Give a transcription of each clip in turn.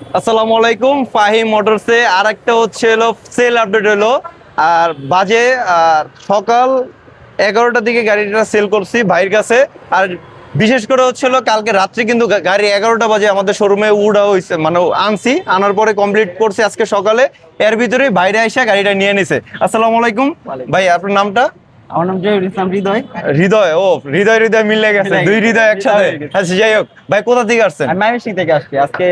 আসসালামু আলাইকুম ফাহিম মোটরসে আর একটা হচ্ছে হলো সেল আপডেট হলো। আর বাজে আর সকাল এগারোটার দিকে গাড়িটা সেল করছি ভাইয়ের কাছে। আর বিশেষ করে হচ্ছিল কালকে রাত্রে কিন্তু গাড়ি এগারোটা বাজে আমাদের শোরুমে উড়া হয়েছে মানে আনছি আনার পরে কমপ্লিট করছি আজকে সকালে। এর ভিতরে বাইরে এসে গাড়িটা নিয়ে নিছে। আসসালামু আলাইকুম। ভাই আপনার নামটা? আমার নাম জহির ইসলাম হৃদয়। হৃদয় ও হৃদয় হৃদয় মিলে গেছে। দুই হৃদয় একসাথে? আচ্ছা যাই হোক। ভাই কোথা থেকে আসছেন? আমি ময়মনসিং থেকে আসছি। আজকে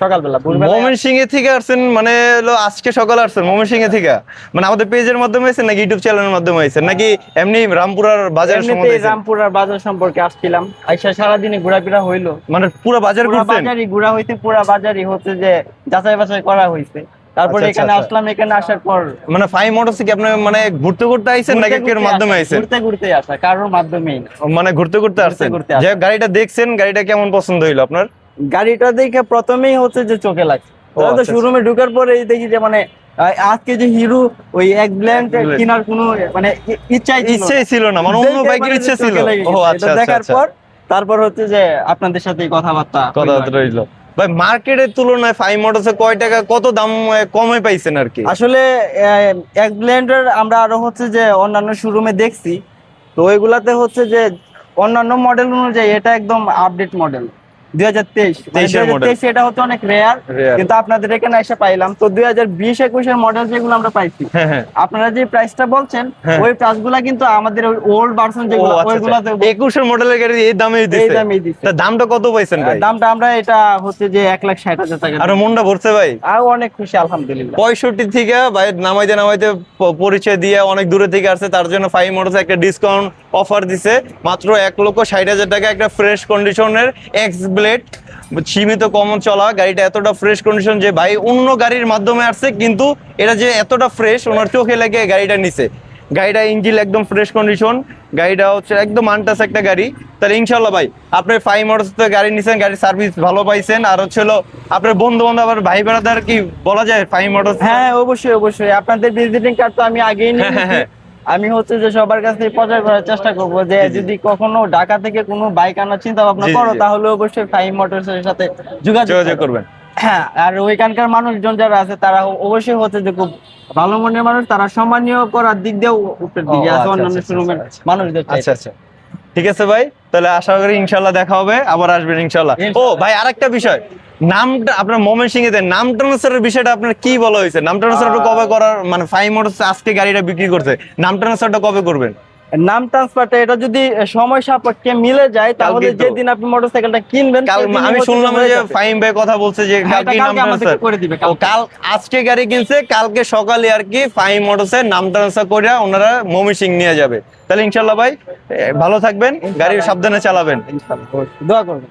সকালবেলা ভোরবেলা মোমেন সিং এ থেকে আসছেন মানে হলো আজকে সকালে আসছেন মোমেন সিং এ থেকে? মানে আমাদের পেজের মাধ্যমে আছেন নাকি ইউটিউব চ্যানেলের মাধ্যমে আছেন? নাকি এমনি রামপুরার বাজার সম্বন্ধে রামপুরার বাজার সম্পর্কে আসছিলাম। আইসা সারাদিনে ঘোরাফেরা হইল। মানে পুরো বাজার পুরা ঘুরছেন? বাজারই ঘোরা হইতে পুরা বাজারই হচ্ছে যে যাচাই বাছাই করা হইছে। তারপরে আচ্ছা, আচ্ছা, এখানে আচ্ছা। আসলাম এখানে আসার পর মানে ফাইভ মোটরস কি আপনি মানে ঘুরতে ঘুরতে আইছেন নাকি মাধ্যমে আইছেন? ঘুরতে ঘুরতে আসা কারোর মাধ্যমেই মানে ঘুরতে ঘুরতে আসছেন? যে গাড়িটা দেখছেন গাড়িটা কেমন পছন্দ হইল আপনার? গাড়িটা দেখে প্রথমেই হচ্ছে যে চোখে লাগছে। তো আচ্ছা, শোরুমে ঢোকার পরেই দেখি যে মানে আজকে যে হিরো ওই এক ব্ল্যান্ড। কেনার কোনো মানে ই- ইচ্ছাই ছিল না। ছিল না মানে অন্য বাইকের মানে ইচ্ছে ছিল। ও আচ্ছা আচ্ছা দেখার আচ্ছা। পর তারপর হচ্ছে যে আপনাদের সাথে কথাবার্তা কথা হইল রইল। ভাই মার্কেটের তুলনায় ফাইভ মোটরসে কয় টাকা, কত দাম কমে পাইছেন আর কি? আসলে এক ব্লেন্ডার আমরা আরও হচ্ছে যে, অন্যান্য শোরুমে দেখছি। তো ওইগুলাতে হচ্ছে যে, অন্যান্য মডেল অনুযায়ী এটা একদম আপডেট মডেল দুই হাজার তেইশ। 23 এটা হচ্ছে অনেক রেয়ার কিন্তু আপনাদের এখানে এসে পাইলাম। তো দুই হাজার বিশ একুশের মডেল যেগুলো আমরা পাইছি। হ্যাঁ হ্যাঁ। আপনারা যে প্রাইসটা বলছেন হ্যাঁ। ওই প্রাইসগুলা কিন্তু আমাদের ওই ওল্ড ভার্সন যেগুলো আচ্ছা আচ্ছা। একুশের মডেলের গাড়ি এই দামে এই দিচ্ছে দিচ্ছে দামটা কত পাইছেন ভাই? দামটা আমরা এটা হচ্ছে যে এক লাখ ষাট হাজার টাকা। আর মনটা ভরছে ভাই। আর অনেক খুশি আলহামদুলিল্লাহ। পঁয়ষট্টি থেকে ভাই নামাইতে নামাইতে পরিচয় দিয়ে অনেক দূরে থেকে আসছে। তার জন্য ফাইভ মোটরস একটা ডিসকাউন্ট অফার দিছে মাত্র এক লক্ষ ষাট হাজার টাকা একটা ফ্রেশ কন্ডিশনের এক্স ব্লেড সীমিত কমন চলা গাড়িটা এতটা ফ্রেশ কন্ডিশন যে ভাই অন্য গাড়ির মাধ্যমে আসছে কিন্তু এটা যে এতটা ফ্রেশ ওনার চোখে লেগে গাড়িটা নিছে। গাড়িটা ইঞ্জিন একদম ফ্রেশ কন্ডিশন গাড়িটা হচ্ছে একদম আনটাস একটা গাড়ি। তাহলে ইনশাল্লাহ ভাই আপনি ফাইভ মোটরস গাড়ি নিছেন গাড়ির সার্ভিস ভালো পাইছেন আর হচ্ছে হলো আপনার বন্ধু বান্ধব আবার ভাই বেড়াদার কি বলা যায় ফাইভ মোটরস হ্যাঁ অবশ্যই অবশ্যই। আপনাদের ভিজিটিং কার্ড তো আমি আগেই নিয়ে হ্যাঁ, হ্যাঁ। আমি হচ্ছে যে সবার কাছে প্রচার করার চেষ্টা করব যে যদি কখনো ঢাকা থেকে কোনো বাইক আনার চিন্তা ভাবনা করো তাহলে অবশ্যই ফাইভ মোটরস এর সাথে যোগাযোগ করবেন। হ্যাঁ আর ওইখানকার মানুষজন যারা আছে তারা অবশ্যই হচ্ছে যে খুব ভালো মনের মানুষ তারা সম্মানীয় করার দিক দিয়েও উপরের দিকে আছে আচ্ছা, অন্যান্য শোরুমের আচ্ছা, মানুষদের আচ্ছা আচ্ছা। ঠিক আছে ভাই? তাহলে আশা করি ইনশাল্লাহ দেখা হবে আবার আসবেন ইনশাল্লাহ ও। ভাই আরেকটা বিষয়। নামটা আপনার মোমেন সিং এতে নাম ট্রান্সফারের বিষয়টা আপনার কি বলা হয়েছে? নাম ট্রান্সফারটা কবে করার মানে ফাইভ মোটরস আজকে গাড়িটা বিক্রি করছে। নাম ট্রান্সফারটা কবে করবেন? নাম ট্রান্সফারটা এটা যদি সময় সাপেক্ষে মিলে যায় তাহলে। যেদিন আপনি মোটরসাইকেলটা কিনবেন আমি শুনলাম যে ফাইম ভাই কথা বলছে যে হ্যাঁ, কালকে নাম ট্রান্সফার করে দিবে, কাল আজকে গাড়ি কিনছে কালকে সকালে আর কি ফাইম মোটরসের নাম ট্রান্সফার করে ওনারা মমি সিং নিয়ে যাবে। তাহলে ইনশাল্লাহ ভাই ভালো থাকবেন গাড়ি সাবধানে চালাবেন। ইনশাআল্লাহ, দোয়া করবেন।